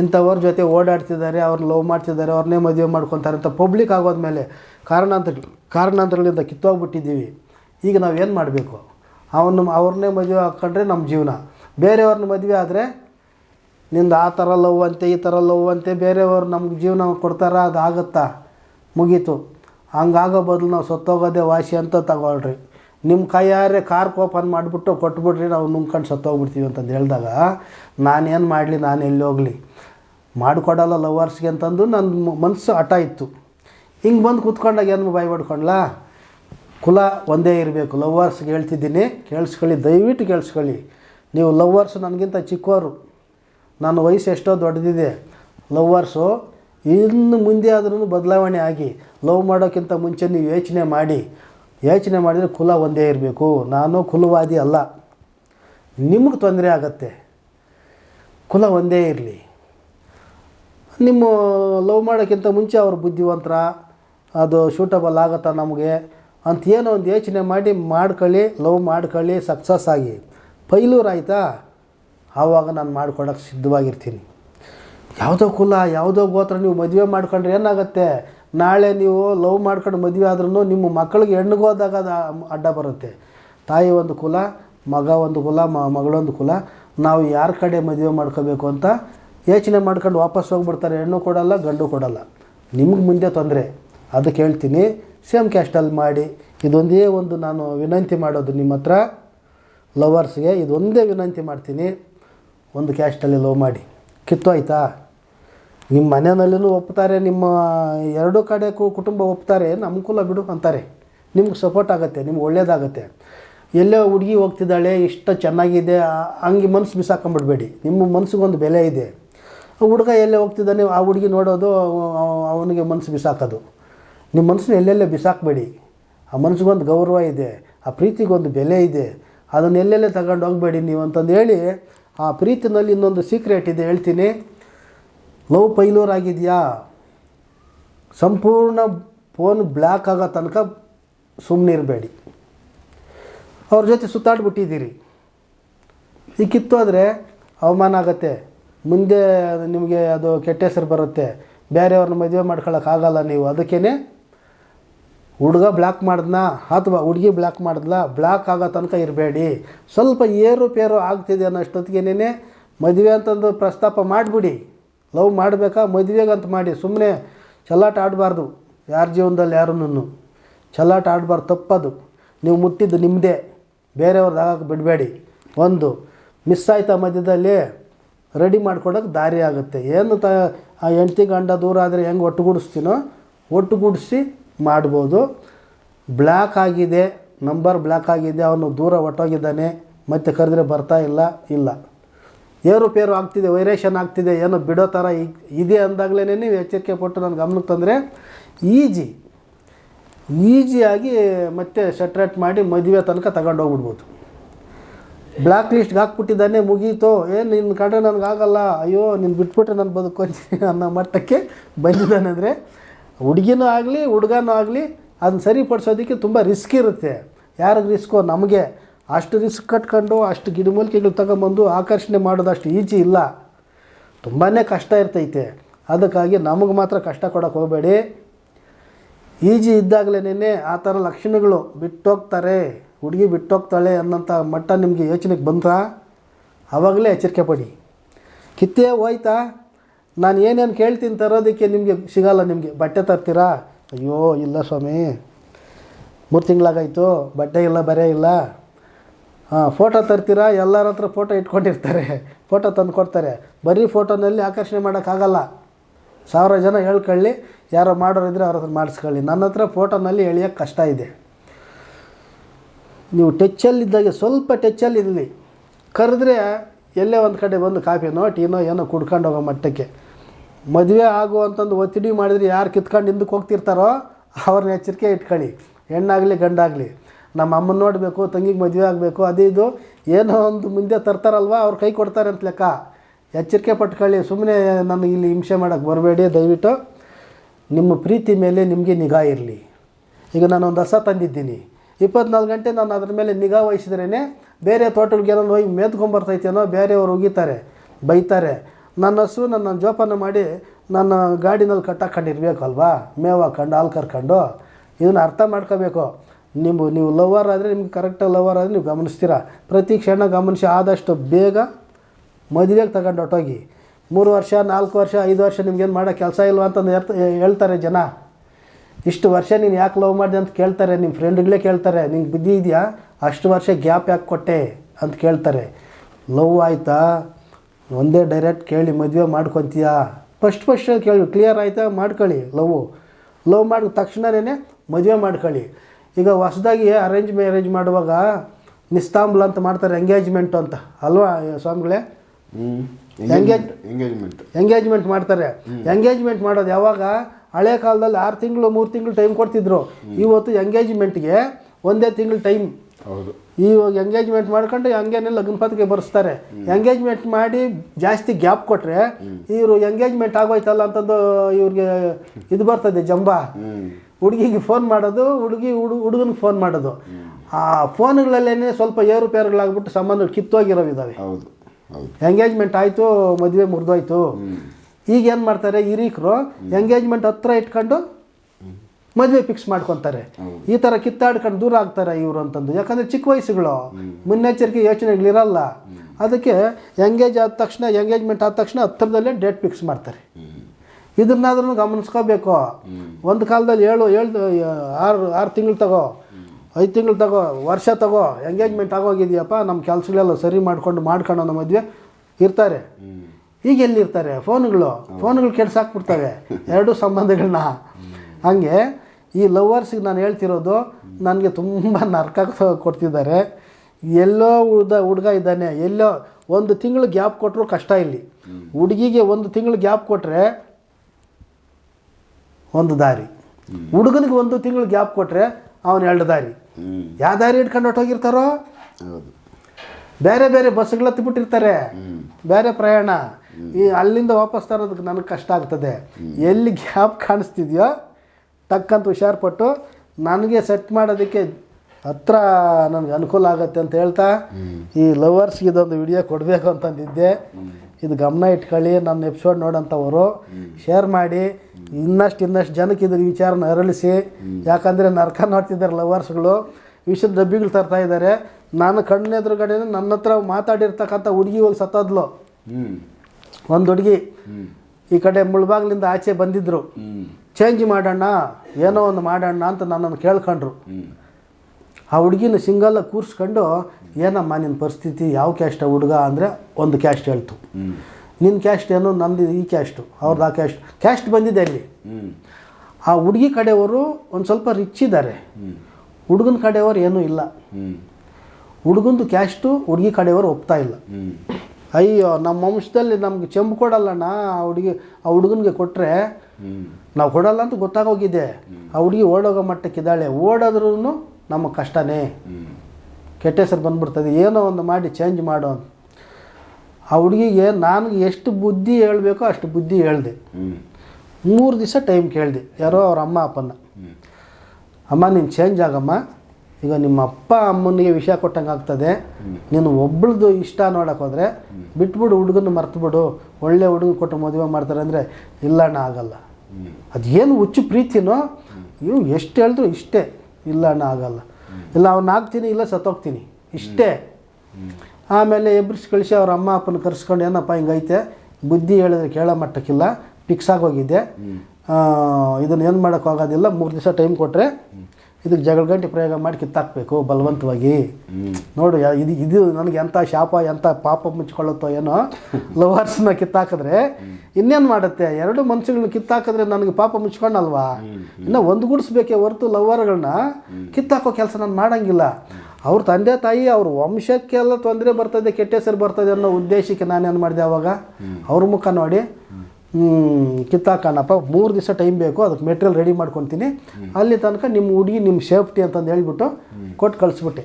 ಇಂಥವ್ರ ಜೊತೆ ಓಡಾಡ್ತಿದ್ದಾರೆ ಅವ್ರು ಲವ್ ಮಾಡ್ತಿದ್ದಾರೆ ಅವ್ರನ್ನೇ ಮದುವೆ ಮಾಡ್ಕೊತಾರೆ ಅಂತ ಪಬ್ಲಿಕ್ ಆಗೋದ್ಮೇಲೆ ಕಾರಣಾಂತರ, ಕಾರಣಾಂತರಗಳಿಂದ ಕಿತ್ತೋಗ್ಬಿಟ್ಟಿದ್ದೀವಿ. ಈಗ ನಾವು ಏನು ಮಾಡಬೇಕು? ಅವನು ಅವ್ರನ್ನೇ ಮದುವೆ ಹಾಕ್ಕೊಂಡ್ರೆ ನಮ್ಮ ಜೀವನ. ಬೇರೆಯವ್ರನ್ನ ಮದುವೆ ಆದರೆ ನಿಂದು ಆ ಥರ ಲವ್ ಅಂತೆ, ಈ ಥರ ಲವ್ ಅಂತೆ, ಬೇರೆಯವ್ರು ನಮ್ಗೆ ಜೀವನ ಕೊಡ್ತಾರ ಅದು ಆಗುತ್ತಾ ಮುಗೀತು. ಹಂಗಾಗೋ ಬದಲು ನಾವು ಸತ್ತೋಗೋದೇ ವಾಸಿ ಅಂತ ತಗೊಳ್ರಿ. ನಿಮ್ಮ ಕೈಯಾರೆ ಕಾರ್ ಕೋಪನ್ ಮಾಡಿಬಿಟ್ಟು ಕೊಟ್ಬಿಡ್ರಿ, ನಾವು ನುಂಗ್ಕೊಂಡು ಸತ್ತೋಗ್ಬಿಡ್ತೀವಿ ಅಂತಂದು ಹೇಳಿದಾಗ ನಾನೇನು ಮಾಡಲಿ, ನಾನು ಎಲ್ಲಿ ಹೋಗಲಿ? ಮಾಡಿಕೊಡಲ್ಲ ಲವರ್ಸ್ಗೆ ಅಂತಂದು ನನ್ನ ಮನಸ್ಸು ಹಠ ಇತ್ತು. ಹಿಂಗೆ ಬಂದು ಕೂತ್ಕೊಂಡಾಗ ಏನು ಬಾಯಿ ಪಡ್ಕೊಂಡ್ಲಾ? ಕುಲ ಒಂದೇ ಇರಬೇಕು, ಲವರ್ಸ್ಗೆ ಹೇಳ್ತಿದ್ದೀನಿ, ಕೇಳಿಸ್ಕೊಳ್ಳಿ, ದಯವಿಟ್ಟು ಕೇಳಿಸ್ಕೊಳ್ಳಿ. ನೀವು ಲವರ್ಸ್ ನನಗಿಂತ ಚಿಕ್ಕವರು ನನ್ನ ವಯಸ್ಸು ಎಷ್ಟೋ ದೊಡ್ಡದಿದೆ. ಲವ್ವರ್ಸು ಇನ್ನು ಮುಂದೆ ಆದ್ರೂ ಬದಲಾವಣೆ ಆಗಿ, ಲವ್ ಮಾಡೋಕ್ಕಿಂತ ಮುಂಚೆ ನೀವು ಯೋಚನೆ ಮಾಡಿ ಯೋಚನೆ ಮಾಡಿದರೆ ಕುಲ ಒಂದೇ ಇರಬೇಕು. ನಾನು ಕುಲವಾದಿ ಅಲ್ಲ. ನಿಮಗೆ ತೊಂದರೆ ಆಗತ್ತೆ. ಕುಲ ಒಂದೇ ಇರಲಿ. ನಿಮ್ಮ ಲವ್ ಮಾಡೋಕ್ಕಿಂತ ಮುಂಚೆ ಅವರು ಬುದ್ಧಿವಂತರ, ಅದು ಶೂಟಬಲ್ ಆಗುತ್ತಾ ನಮಗೆ? ಅಂತ ಏನೋ ಒಂದು ಯೋಚನೆ ಮಾಡಿ ಮಾಡ್ಕೊಳ್ಳಿ, ಲವ್ ಮಾಡ್ಕೊಳ್ಳಿ ಸಕ್ಸಸ್ ಆಗಿ. ಫೈಲೂರ್ ಆಯಿತಾ? ಆವಾಗ ನಾನು ಮಾಡ್ಕೊಡೋಕ್ಕೆ ಸಿದ್ಧವಾಗಿರ್ತೀನಿ. ಯಾವುದೋ ಕುಲ, ಯಾವುದೋ ಗೋತ್ರ ನೀವು ಮದುವೆ ಮಾಡ್ಕೊಂಡ್ರೆ ಏನಾಗುತ್ತೆ? ನಾಳೆ ನೀವು ಲವ್ ಮಾಡ್ಕೊಂಡು ಮದುವೆ ಆದ್ರೂ ನಿಮ್ಮ ಮಕ್ಕಳಿಗೆ ಹೆಣ್ಣಿಗೆ ಹೋದಾಗ ಅದು ಅಡ್ಡ ಬರುತ್ತೆ. ತಾಯಿ ಒಂದು ಕುಲ, ಮಗ ಒಂದು ಕುಲ, ಮ, ಮಗಳೊಂದು ಕುಲ. ನಾವು ಯಾರ ಕಡೆ ಮದುವೆ ಮಾಡ್ಕೋಬೇಕು ಅಂತ ಯೋಚನೆ ಮಾಡ್ಕೊಂಡು ವಾಪಸ್ ಹೋಗ್ಬಿಡ್ತಾರೆ. ಹೆಣ್ಣು ಕೊಡಲ್ಲ, ಗಂಡು ಕೊಡಲ್ಲ. ನಿಮ್ಗೆ ಮುಂದೆ ತೊಂದರೆ. ಅದಕ್ಕೆ ಹೇಳ್ತೀನಿ, ಸೇಮ್ ಕ್ಯಾಸ್ಟಲ್ಲಿ ಮಾಡಿ. ಇದೊಂದೇ ಒಂದು ನಾನು ವಿನಂತಿ ಮಾಡೋದು ನಿಮ್ಮ ಹತ್ರ. ಲವರ್ಸ್ಗೆ ಇದೊಂದೇ ವಿನಂತಿ ಮಾಡ್ತೀನಿ. ಒಂದು ಕ್ಯಾಸ್ಟಲ್ಲಿ ಲವ್ ಮಾಡಿ. ಕಿತ್ತು ಆಯ್ತಾ ನಿಮ್ಮ ಮನೆಯಲ್ಲೂ ಒಪ್ತಾರೆ, ನಿಮ್ಮ ಎರಡು ಕಡೆ ಕುಟುಂಬ ಒಪ್ತಾರೆ, ನಮ್ಮ ಕುಲ ಬಿಡು ಅಂತಾರೆ. ನಿಮ್ಗೆ ಸಪೋರ್ಟ್ ಆಗುತ್ತೆ, ನಿಮ್ಗೆ ಒಳ್ಳೇದಾಗುತ್ತೆ. ಎಲ್ಲೇ ಹುಡುಗಿ ಹೋಗ್ತಿದ್ದಾಳೆ, ಇಷ್ಟ ಚೆನ್ನಾಗಿದೆ ಹಂಗೆ ಮನಸ್ಸು ಬಿಸಾಕೊಂಬಿಡ್ಬೇಡಿ. ನಿಮ್ಮ ಮನಸ್ಸಿಗೊಂದು ಬೆಲೆ ಇದೆ. ಹುಡುಗ ಎಲ್ಲೇ ಹೋಗ್ತಿದ್ದಾನೆ, ಆ ಹುಡುಗಿ ನೋಡೋದು ಅವನಿಗೆ ಮನಸ್ಸು ಬಿಸಾಕೋದು. ನಿಮ್ಮ ಮನಸ್ಸನ್ನ ಎಲ್ಲೆಲ್ಲೇ ಬಿಸಾಕಬೇಡಿ. ಆ ಮನಸ್ಸಿಗೊಂದು ಗೌರವ ಇದೆ, ಆ ಪ್ರೀತಿಗೊಂದು ಬೆಲೆ ಇದೆ. ಅದನ್ನು ಎಲ್ಲೆಲ್ಲೇ ತಗೊಂಡು ಹೋಗಬೇಡಿ ನೀವು ಅಂತಂದು ಹೇಳಿ, ಆ ಪ್ರೀತಿನಲ್ಲಿ ಇನ್ನೊಂದು ಸೀಕ್ರೆಟ್ ಇದೆ ಹೇಳ್ತೀನಿ. ಲವ್ ಪೈಲೋರ್ ಆಗಿದೆಯಾ? ಸಂಪೂರ್ಣ ಫೋನ್ ಬ್ಲ್ಯಾಕ್ ಆಗೋ ತನಕ ಸುಮ್ಮನೆ ಇರಬೇಡಿ. ಅವ್ರ ಜೊತೆ ಸುತ್ತಾಡ್ಬಿಟ್ಟಿದ್ದೀರಿ. ಈ ಆದರೆ ಅವಮಾನ ಆಗುತ್ತೆ. ಮುಂದೆ ನಿಮಗೆ ಅದು ಕೆಟ್ಟ ಹೆಸರು ಬರುತ್ತೆ. ಬೇರೆಯವ್ರನ್ನ ಮದುವೆ ಮಾಡ್ಕೊಳ್ಳೋಕ್ಕಾಗಲ್ಲ ನೀವು. ಅದಕ್ಕೇ ಹುಡುಗ ಬ್ಲಾಕ್ ಮಾಡಿದ್ನಾ? ಅಥವಾ ಹುಡುಗಿ ಬ್ಲಾಕ್ ಮಾಡಿದ್ಲಾ? ಬ್ಲಾಕ್ ಆಗೋ ತನಕ ಇರಬೇಡಿ. ಸ್ವಲ್ಪ ಏರುಪೇರು ಆಗ್ತಿದೆ ಅನ್ನೋಷ್ಟೊತ್ತಿಗೆನೇ ಮದುವೆ ಅಂತಂದು ಪ್ರಸ್ತಾಪ ಮಾಡಿಬಿಡಿ. ಲವ್ ಮಾಡಬೇಕಾ? ಮದುವೆಗಂತ ಮಾಡಿ. ಸುಮ್ಮನೆ ಚಲ್ಲಾಟ ಆಡಬಾರ್ದು. ಯಾರ ಜೀವನದಲ್ಲಿ ಯಾರನ್ನೂ ಚಲ್ಲಾಟ ಆಡಬಾರ್ದು. ತಪ್ಪದು. ನೀವು ಮುಟ್ಟಿದ್ದು ನಿಮ್ಮದೇ ಬೇರೆಯವ್ರದ್ದು ಆಗೋಕ್ಕೆ ಬಿಡಬೇಡಿ. ಒಂದು ಮಿಸ್ ಆಯ್ತಾ ಮಧ್ಯದಲ್ಲಿ ರೆಡಿ ಮಾಡ್ಕೊಡೋಕೆ ದಾರಿ ಆಗುತ್ತೆ. ಏನು ತ, ಆ ಹೆಂಡ್ತಿ ಗಂಡ ದೂರ ಆದರೆ ಹೆಂಗೆ ಒಟ್ಟುಗೂಡಿಸ್ತೀನೋ? ಒಟ್ಟುಗೂಡಿಸಿ ಮಾಡ್ಬೋದು. ಬ್ಲ್ಯಾಕ್ ಆಗಿದೆ. ನಂಬರ್ ಬ್ಲ್ಯಾಕ್ ಆಗಿದೆ. ಅವನು ದೂರ ಒಟ್ಟೋಗಿದ್ದಾನೆ. ಮತ್ತೆ ಕರೆದ್ರೆ ಬರ್ತಾ ಇಲ್ಲ? ಇಲ್ಲ. ಏರುಪೇರು ಆಗ್ತಿದೆ, ವೈರೇಷನ್ ಆಗ್ತಿದೆ, ಏನೋ ಬಿಡೋ ಥರ ಇದೆ ಅಂದಾಗಲೇ ನೀವು ಎಚ್ಚರಿಕೆ ಪಟ್ಟು ನನ್ನ ಗಮನಕ್ಕೆ ತಂದರೆ ಈಜಿ. ಈಜಿಯಾಗಿ ಮತ್ತೆ ಸೆಟ್ರೇಟ್ ಮಾಡಿ ಮದುವೆ ತನಕ ತಗೊಂಡೋಗ್ಬಿಡ್ಬೋದು ಬ್ಲ್ಯಾಕ್ ಲಿಸ್ಟ್ಗೆ ಹಾಕ್ಬಿಟ್ಟಿದ್ದಾನೆ, ಮುಗೀತು. ಏನು ನಿನ್ನ ಕಡೆ ನನಗಾಗಲ್ಲ. ಅಯ್ಯೋ, ನೀನು ಬಿಟ್ಬಿಟ್ರೆ ನಾನು ಬದುಕೊಂತೀನಿ ಅನ್ನೋ ಮಟ್ಟಕ್ಕೆ ಬಂದಿದ್ದಾನೆ ಅಂದರೆ ಹುಡುಗಿನೂ ಆಗಲಿ, ಹುಡುಗನೂ ಆಗಲಿ, ಅದನ್ನ ಸರಿಪಡಿಸೋದಕ್ಕೆ ತುಂಬ ರಿಸ್ಕ್ ಇರುತ್ತೆ. ಯಾರಿಗೆ ರಿಸ್ಕೋ ನಮಗೆ. ಅಷ್ಟು ರಿಸ್ಕ್ ಕಟ್ಕೊಂಡು, ಅಷ್ಟು ಗಿಡಮೂಲಿಕೆಗಳು ತಗೊಂಬಂದು ಆಕರ್ಷಣೆ ಮಾಡೋದು ಅಷ್ಟು ಈಜಿ ಇಲ್ಲ. ತುಂಬಾ ಕಷ್ಟ ಇರ್ತೈತೆ. ಅದಕ್ಕಾಗಿ ನಮಗೆ ಮಾತ್ರ ಕಷ್ಟ ಕೊಡೋಕೆ ಹೋಗಬೇಡಿ. ಈಜಿ ಇದ್ದಾಗಲೇ ಆ ಥರ ಲಕ್ಷಣಗಳು ಬಿಟ್ಟೋಗ್ತಾರೆ. ಹುಡುಗಿ ಬಿಟ್ಟೋಗ್ತಾಳೆ ಅನ್ನೋಂಥ ಮಟ್ಟ ನಿಮಗೆ ಯೋಚನೆಗೆ ಬಂತಾ ಆವಾಗಲೇ ಎಚ್ಚರಿಕೆ ಪಡಿ. ಕಿತ್ತೇ ಹೋಯ್ತಾ? ನಾನು ಏನೇನು ಕೇಳ್ತೀನಿ ತರೋದಕ್ಕೆ ನಿಮಗೆ ಸಿಗಲ್ಲ ನಿಮಗೆ. ಬಟ್ಟೆ ತರ್ತೀರಾ? ಅಯ್ಯೋ, ಇಲ್ಲ ಸ್ವಾಮಿ. ಮೂರು ತಿಂಗಳಾಗಾಯಿತು. ಬಟ್ಟೆ ಇಲ್ಲ, ಬರೇ ಇಲ್ಲ. ಹಾಂ ಫೋಟೋ ತರ್ತೀರಾ? ಎಲ್ಲರ ಹತ್ರ ಫೋಟೋ ಇಟ್ಕೊಂಡಿರ್ತಾರೆ. ಫೋಟೋ ತಂದು ಕೊಡ್ತಾರೆ. ಬರೀ ಫೋಟೋನಲ್ಲಿ ಆಕರ್ಷಣೆ ಮಾಡೋಕ್ಕಾಗಲ್ಲ. ಸಾವಿರ ಜನ ಹೇಳ್ಕೊಳ್ಳಿ, ಯಾರೋ ಮಾಡೋರಿದ್ರೆ ಅವ್ರ ಹತ್ರ ಮಾಡಿಸ್ಕೊಳ್ಳಿ. ನನ್ನ ಹತ್ರ ಫೋಟೋನಲ್ಲಿ ಎಳಿಯೋಕ್ಕೆ ಕಷ್ಟ ಇದೆ. ನೀವು ಟೆಚ್ಚಲ್ಲಿದ್ದಾಗೆ ಸ್ವಲ್ಪ ಟೆಚ್ಚಲ್ಲಿ ಇರಲಿ. ಕರೆದ್ರೆ ಎಲ್ಲೇ ಒಂದು ಕಡೆ ಬಂದು ಕಾಫಿನೋ, ಟೀನೋ, ಏನೋ ಕುಡ್ಕೊಂಡು ಹೋಗೋ ಮಟ್ಟಕ್ಕೆ. ಮದುವೆ ಆಗು ಅಂತಂದು ಒತ್ತಿಡಿ ಮಾಡಿದರೆ ಯಾರು ಕಿತ್ಕೊಂಡು ಹಿಂದಕ್ಕೆ ಹೋಗ್ತಿರ್ತಾರೋ ಅವ್ರನ್ನ ಎಚ್ಚರಿಕೆ ಇಟ್ಕೊಳ್ಳಿ. ಹೆಣ್ಣಾಗಲಿ ಗಂಡಾಗಲಿ. ನಮ್ಮ ಅಮ್ಮನ ನೋಡಬೇಕು, ತಂಗಿಗೆ ಮದುವೆ ಆಗಬೇಕು, ಅದು ಇದು. ಏನೋ ಒಂದು ಮುಂದೆ ತರ್ತಾರಲ್ವ, ಅವ್ರು ಕೈ ಕೊಡ್ತಾರೆ ಅಂತ ಲೆಕ್ಕ. ಎಚ್ಚರಿಕೆ ಪಟ್ಕೊಳ್ಳಿ ಸುಮ್ಮನೆ ನನಗೆ ಇಲ್ಲಿ ಹಿಂಸೆ ಮಾಡೋಕ್ಕೆ ಬರಬೇಡಿ, ದಯವಿಟ್ಟು. ನಿಮ್ಮ ಪ್ರೀತಿ ಮೇಲೆ ನಿಮಗೆ ನಿಗಾ ಇರಲಿ. ಈಗ ನಾನು ಒಂದು ಹಸ ತಂದಿದ್ದೀನಿ. ಇಪ್ಪತ್ನಾಲ್ಕು ಗಂಟೆ ನಾನು ಅದ್ರ ಮೇಲೆ ನಿಗಾ ವಹಿಸಿದ್ರೇ ಬೇರೆ ತೋಟಗಳಿಗೆ ಏನೋ ಹೋಗಿ ಮೇದ್ಕೊಂಬರ್ತೈತೇನೋ ಬೇರೆಯವರು ಉಗಿತಾರೆ, ಬೈತಾರೆ. ನನ್ನ ಹಸು, ನನ್ನ ಜೋಪಾನ ಮಾಡಿ ನನ್ನ ಗಾಡಿನಲ್ಲಿ ಕಟ್ಟಾಕೊಂಡಿರ್ಬೇಕಲ್ವಾ? ಮೇವು ಹಾಕ್ಕೊಂಡು ಹಾಲು ಕರ್ಕೊಂಡು. ಇದನ್ನು ಅರ್ಥ ಮಾಡ್ಕೋಬೇಕು. ನೀವು ನೀವು ಲವರ್ ಆದರೆ ನಿಮ್ಗೆ ಕರೆಕ್ಟಾಗಿ ಲವರ್ ಆದರೆ ನೀವು ಗಮನಿಸ್ತೀರಾ. ಪ್ರತಿ ಕ್ಷಣ ಗಮನಿಸಿ ಆದಷ್ಟು ಬೇಗ ಮದುವೆಗೆ ತಗೊಂಡು ಹೊಟ್ಟೋಗಿ ಮೂರು ವರ್ಷ, ನಾಲ್ಕು ವರ್ಷ, ಐದು ವರ್ಷ ನಿಮ್ಗೇನು ಮಾಡೋ ಕೆಲಸ ಇಲ್ವಾ ಅಂತಂದು ಹೇಳ್ತ- ಹೇಳ್ತಾರೆ ಜನ. ಇಷ್ಟು ವರ್ಷ ನೀನು ಯಾಕೆ ಲವ್ ಮಾಡಿದೆ ಅಂತ ಕೇಳ್ತಾರೆ ನಿಮ್ಮ ಫ್ರೆಂಡ್ಗಳೇ ಕೇಳ್ತಾರೆ, ನಿಂಗೆ ಬುದ್ಧಿ ಇದೆಯಾ? ಅಷ್ಟು ವರ್ಷ ಗ್ಯಾಪ್ ಯಾಕೆ ಕೊಟ್ಟೆ ಅಂತ ಕೇಳ್ತಾರೆ. ಲವ್ ಆಯಿತಾ? ಒಂದೇ ಡೈರೆಕ್ಟ್ ಕೇಳಿ ಮದುವೆ ಮಾಡ್ಕೊತೀಯಾ? ಫಸ್ಟ್ ಫಸ್ಟ್ ಕೇಳಿ ಕ್ಲಿಯರ್ ಆಯಿತಾ? ಮಾಡ್ಕೊಳ್ಳಿ ಲವ್. ಲವ್ ಮಾಡಿದ ತಕ್ಷಣನೇ ಮದುವೆ ಮಾಡ್ಕೊಳ್ಳಿ. ಈಗ ಹೊಸದಾಗಿ ಅರೇಂಜ್ ಮ್ಯಾರೇಜ್ ಮಾಡುವಾಗ ನಿಸ್ತಾಂಬ್ಲ ಅಂತ ಮಾಡ್ತಾರೆ ಎಂಗೇಜ್ಮೆಂಟ್ ಅಂತ. ಅಲ್ವಾ ಸ್ವಾಮಿಗಳೇ? ಎಂಗೇಜ್ಮೆಂಟ್ ಎಂಗೇಜ್ಮೆಂಟ್ ಎಂಗೇಜ್ಮೆಂಟ್ ಮಾಡ್ತಾರೆ. ಎಂಗೇಜ್ಮೆಂಟ್ ಮಾಡೋದು ಯಾವಾಗ? ಹಳೆ ಕಾಲದಲ್ಲಿ ಆರು ತಿಂಗಳು ಮೂರು ತಿಂಗಳು ಟೈಮ್ ಕೊಡ್ತಿದ್ರು. ಇವತ್ತು ಎಂಗೇಜ್ಮೆಂಟ್ಗೆ ಒಂದೇ ತಿಂಗಳು ಟೈಮ್ ಹೌದು. ಇವಾಗ ಎಂಗೇಜ್ಮೆಂಟ್ ಮಾಡ್ಕೊಂಡು ಹಂಗೇನೆ ಲಗ್ನ ಪತ್ರಿಕೆ ಬರೆಸ್ತಾರೆ. ಎಂಗೇಜ್ಮೆಂಟ್ ಮಾಡಿ ಜಾಸ್ತಿ ಗ್ಯಾಪ್ ಕೊಟ್ಟರೆ ಇವರು ಎಂಗೇಜ್ಮೆಂಟ್ ಆಗೋಯ್ತಲ್ಲ ಅಂತಂದು ಇವ್ರಿಗೆ ಇದು ಬರ್ತದೆ ಜಂಬ. ಹುಡುಗಿಗೆ ಫೋನ್ ಮಾಡೋದು ಹುಡುಗಿ ಹುಡು ಹುಡುಗನಿಗೆ ಫೋನ್ ಮಾಡೋದು. ಆ ಫೋನ್ಗಳಲ್ಲೇನೆ ಸ್ವಲ್ಪ ಏರುಪೇರುಗಳಾಗ್ಬಿಟ್ಟು ಸಂಬಂಧ ಕಿತ್ತೋಗಿರೋವು ಇದ್ದಾವೆ ಹೌದು ಹೌದು. ಎಂಗೇಜ್ಮೆಂಟ್ ಆಯಿತು ಮದುವೆ ಮುರಿದೋಯ್ತು ಈಗ ಏನು ಮಾಡ್ತಾರೆ ಹಿರೀಕರು ಎಂಗೇಜ್ಮೆಂಟ್ ಹತ್ರ ಇಟ್ಕೊಂಡು ಮದುವೆ ಫಿಕ್ಸ್ ಮಾಡ್ಕೊತಾರೆ. ಈ ಥರ ಕಿತ್ತಾಡ್ಕೊಂಡು ದೂರ ಆಗ್ತಾರೆ ಇವರು ಅಂತಂದು. ಯಾಕಂದರೆ ಚಿಕ್ಕ ವಯಸ್ಸುಗಳು ಮುನ್ನೆಚ್ಚರಿಕೆ ಯೋಚನೆಗಳಿರಲ್ಲ ಅದಕ್ಕೆ ಎಂಗೇಜ್ ಆದ ತಕ್ಷಣ ಎಂಗೇಜ್ಮೆಂಟ್ ಆದ ತಕ್ಷಣ ಹತ್ರದಲ್ಲೇ ಡೇಟ್ ಫಿಕ್ಸ್ ಮಾಡ್ತಾರೆ. ಇದನ್ನಾದ್ರೂ ಗಮನಿಸ್ಕೋಬೇಕು. ಒಂದು ಕಾಲದಲ್ಲಿ ಏಳು ಏಳು, ಆರು ಆರು ತಿಂಗಳು ತಗೋ, ಐದು ತಿಂಗಳು ತಗೋ, ವರ್ಷ ತಗೋ ಎಂಗೇಜ್ಮೆಂಟ್ ಆಗೋಗಿದೆಯಪ್ಪ ನಮ್ಮ ಕೆಲಸಗಳೆಲ್ಲ ಸರಿ ಮಾಡ್ಕೊಂಡು ಮಾಡ್ಕೊಂಡು ನಮ್ಮ ಮದುವೆ, ಇರ್ತಾರೆ. ಈಗ ಎಲ್ಲಿರ್ತಾರೆ? ಫೋನ್ಗಳು ಫೋನ್ಗಳು ಕೆಡ್ಸಾಕ್ಬಿಡ್ತವೆ ಎರಡೂ ಸಂಬಂಧಗಳನ್ನ ಹಾಗೆ ಈ ಲವರ್ಸಿಗೆ ನಾನು ಹೇಳ್ತಿರೋದು, ನನಗೆ ತುಂಬ ನರ್ಕ ಕೊಡ್ತಿದ್ದಾರೆ. ಎಲ್ಲೋ ಉಳ್ದ, ಹುಡುಗ ಇದ್ದಾನೆ, ಎಲ್ಲೋ ಒಂದು ತಿಂಗಳು ಗ್ಯಾಪ್ ಕೊಟ್ಟರು ಕಷ್ಟ ಇಲ್ಲಿ. ಹುಡುಗಿಗೆ ಒಂದು ತಿಂಗಳು ಗ್ಯಾಪ್ ಕೊಟ್ಟರೆ ಒಂದು ದಾರಿ. ಹುಡುಗನಿಗೆ ಒಂದು ತಿಂಗಳು ಗ್ಯಾಪ್ ಕೊಟ್ಟರೆ ಅವನು ಎರಡು ದಾರಿ. ಯಾವ ದಾರಿ ಇಟ್ಕೊಂಡು ಹೊಟ್ಟೋಗಿರ್ತಾರೋ ಹೌದು. ಬೇರೆ ಬೇರೆ ಬಸ್ಗಳು ಹತ್ತಿಬಿಟ್ಟಿರ್ತಾರೆ. ಬೇರೆ ಪ್ರಯಾಣ. ಈ ಅಲ್ಲಿಂದ ವಾಪಸ್ ತರೋದಕ್ಕೆ ನನಗೆ ಕಷ್ಟ ಆಗ್ತದೆ. ಎಲ್ಲಿ ಗ್ಯಾಪ್ ಕಾಣಿಸ್ತಿದೆಯೋ ಟಕ್ಕಂತ ಹುಷಾರ್ಪಟ್ಟು ನನಗೆ ಸೆಟ್ ಮಾಡೋದಕ್ಕೆ ಹತ್ರ ನನಗೆ ಅನುಕೂಲ ಆಗುತ್ತೆ ಅಂತ ಹೇಳ್ತಾ ಈ ಲವರ್ಸ್ಗೆ ಇದೊಂದು ವಿಡಿಯೋ ಕೊಡಬೇಕು ಅಂತಂದಿದ್ದೆ. ಇದು ಗಮನ ಇಟ್ಕೊಳ್ಳಿ ನನ್ನ ಎಪಿಸೋಡ್ ನೋಡೋಂಥವರು ಶೇರ್ ಮಾಡಿ ಇನ್ನಷ್ಟು ಇನ್ನಷ್ಟು ಜನಕ್ಕೆ ಇದ್ರ ವಿಚಾರನ ಅರಳಿಸಿ. ಯಾಕಂದರೆ ನರ್ಕ ನೋಡ್ತಿದ್ದಾರೆ ಲವರ್ಸ್ಗಳು. ವಿಷದ ಡಬ್ಬಿಗಳು ತರ್ತಾ ಇದ್ದಾರೆ. ನಾನು ಕಣ್ಣೆದುರುಗಡೆ ನನ್ನ ಹತ್ರ ಮಾತಾಡಿರ್ತಕ್ಕಂಥ ಹುಡುಗಿ ಹೋಗಿ ಸತ್ತದ್ಲು. ಒಂದು ಹುಡುಗಿ. ಈ ಕಡೆ ಮುಳ್ಬಾಗ್ಲಿಂದ ಆಚೆ ಬಂದಿದ್ದರು ಚೇಂಜ್ ಮಾಡೋಣ ಏನೋ ಒಂದು ಮಾಡೋಣ ಅಂತ ನನ್ನನ್ನು ಕೇಳ್ಕೊಂಡ್ರು. ಆ ಹುಡುಗಿನ ಸಿಂಗಲ್ಲ ಕೂರಿಸ್ಕೊಂಡು, ಏನಮ್ಮ ನಿನ್ನ ಪರಿಸ್ಥಿತಿ? ಯಾವ ಕ್ಯಾಸ್ಟ್ ಹುಡುಗ? ಅಂದರೆ ಒಂದು ಕ್ಯಾಸ್ಟ್ ಹೇಳ್ತು. ನಿನ್ನ ಕ್ಯಾಸ್ಟ್ ಏನು? ನಂದು ಈ ಕ್ಯಾಸ್ಟು ಅವ್ರದ್ದು ಆ ಕ್ಯಾಸ್ಟ್ ಕ್ಯಾಸ್ಟ್ ಬಂದಿದೆ ಅಲ್ಲಿ. ಆ ಹುಡುಗಿ ಕಡೆಯವರು ಒಂದು ಸ್ವಲ್ಪ ರಿಚ್ ಇದ್ದಾರೆ ಹುಡುಗನ ಕಡೆಯವರು ಏನೂ ಇಲ್ಲ. ಹುಡುಗಂದು ಕ್ಯಾಸ್ಟು ಹುಡುಗಿ ಕಡೆಯವರು ಒಪ್ತಾ ಇಲ್ಲ. ಅಯ್ಯೋ ನಮ್ಮ ವಂಶದಲ್ಲಿ ನಮ್ಗೆ ಚೆಂಬು ಕೊಡಲ್ಲಣ್ಣ. ಆ ಹುಡುಗಿ, ಆ ಹುಡುಗನಿಗೆ ಕೊಟ್ಟರೆ ನಾವು ಕೊಡಲ್ಲ ಅಂತ ಗೊತ್ತಾಗೋಗಿದೆ. ಆ ಹುಡುಗಿ ಓಡೋಗೋ ಮಟ್ಟಕ್ಕಿದ್ದಾಳೆ ಓಡೋದ್ರೂ ನಮಗೆ ಕಷ್ಟನೇ. ಕೆಟ್ಟ ಹೆಸರು ಬಂದ್ಬಿಡ್ತದೆ. ಏನೋ ಒಂದು ಮಾಡಿ ಚೇಂಜ್ ಮಾಡು ಅಂತ. ಆ ಹುಡುಗಿಗೆ ನಾನು ಎಷ್ಟು ಬುದ್ಧಿ ಹೇಳಬೇಕೋ ಅಷ್ಟು ಬುದ್ಧಿ ಹೇಳಿದೆ. ಮೂರು ದಿವಸ ಟೈಮ್ ಕೇಳಿದೆ. ಯಾರೋ ಅವ್ರ ಅಮ್ಮ ಅಪ್ಪನ. ಅಮ್ಮ ನೀನು ಚೇಂಜ್ ಆಗಮ್ಮ. ಈಗ ನಿಮ್ಮ ಅಪ್ಪ ಅಮ್ಮನಿಗೆ ವಿಷಯ ಕೊಟ್ಟಂಗೆ ಆಗ್ತದೆ. ನೀನು ಒಬ್ಳದು ಇಷ್ಟ ನೋಡಕ್ಕೆ ಹೋದರೆ ಬಿಟ್ಬಿಡು ಹುಡುಗನ ಮರ್ತುಬಿಡು. ಒಳ್ಳೆ ಹುಡುಗ ಕೊಟ್ಟು ಮದುವೆ ಮಾಡ್ತಾರೆ ಅಂದರೆ ಇಲ್ಲಣ್ಣ ಆಗಲ್ಲ. ಅದೇನು ಹುಚ್ಚು ಪ್ರೀತಿನೋ? ಇವು ಎಷ್ಟು ಹೇಳಿದ್ರು ಇಷ್ಟೇ. ಇಲ್ಲ ಅಣ್ಣ, ಆಗಲ್ಲ. ಇಲ್ಲ, ಅವ್ನು ಹಾಕ್ತೀನಿ ಇಲ್ಲ ಸತ್ತೋಗ್ತೀನಿ. ಇಷ್ಟೇ. ಆಮೇಲೆ ಎಬ್ರಿಸ್ ಕಳಿಸಿ ಅವ್ರ ಅಮ್ಮ ಅಪ್ಪನ ಕರೆಸ್ಕೊಂಡು, ಏನಪ್ಪ, ಹಿಂಗೈತೆ? ಬುದ್ಧಿ ಹೇಳಿದ್ರೆ ಕೇಳೋ ಮಟ್ಟಕ್ಕಿಲ್ಲ. ಫಿಕ್ಸ್ ಆಗೋಗಿದ್ದೆ ಇದನ್ನು ಏನು ಮಾಡೋಕ್ಕಾಗೋದಿಲ್ಲ ಮೂರು ದಿವಸ ಟೈಮ್ ಕೊಟ್ಟರೆ ಇದಕ್ಕೆ ಜಗಳ ಗಂಟೆ ಪ್ರಯೋಗ ಮಾಡಿ ಕಿತ್ತಾಕಬೇಕು ಬಲವಂತವಾಗಿ. ನೋಡು ಇದು ಇದು ನನಗೆ ಎಂಥ ಶಾಪ ಎಂಥ ಪಾಪ ಮುಚ್ಕೊಳ್ಳುತ್ತೋ ಏನೋ ಲವರ್ಸ್ನ ಕಿತ್ತಾಕಿದ್ರೆ ಇನ್ನೇನು ಮಾಡುತ್ತೆ? ಎರಡು ಮನುಷ್ಯಗಳನ್ನ ಕಿತ್ತಾಕಿದ್ರೆ ನನಗೆ ಪಾಪ ಮುಚ್ಕೊಂಡಲ್ವಾ ಇನ್ನು ಒಂದುಗೂಡಿಸ್ಬೇಕೇ ಹೊರತು ಲವರ್ಗಳನ್ನ ಕಿತ್ತಾಕೋ ಕೆಲಸ ನಾನು ಮಾಡೋಂಗಿಲ್ಲ. ಅವ್ರ ತಂದೆ ತಾಯಿ ಅವ್ರ ವಂಶಕ್ಕೆಲ್ಲ ತೊಂದರೆ ಬರ್ತದೆ ಕೆಟ್ಟ ಹೆಸರು ಬರ್ತದೆ ಅನ್ನೋ ಉದ್ದೇಶಕ್ಕೆ ನಾನೇನು ಮಾಡಿದೆ ಅವಾಗ? ಅವ್ರ ಮುಖ ನೋಡಿ. ಕಿತ್ತಾಕಣಪ್ಪ ಮೂರು ದಿವಸ ಟೈಮ್ ಬೇಕು, ಅದಕ್ಕೆ ಮೆಟೀರಿಯಲ್ ರೆಡಿ ಮಾಡ್ಕೊತೀನಿ. ಅಲ್ಲಿ ತನಕ ನಿಮ್ಮ ಹುಡುಗಿ ನಿಮ್ಮ ಸೇಫ್ಟಿ ಅಂತಂದು ಹೇಳ್ಬಿಟ್ಟು ಕೊಟ್ಟು ಕಳಿಸ್ಬಿಟ್ಟೆ.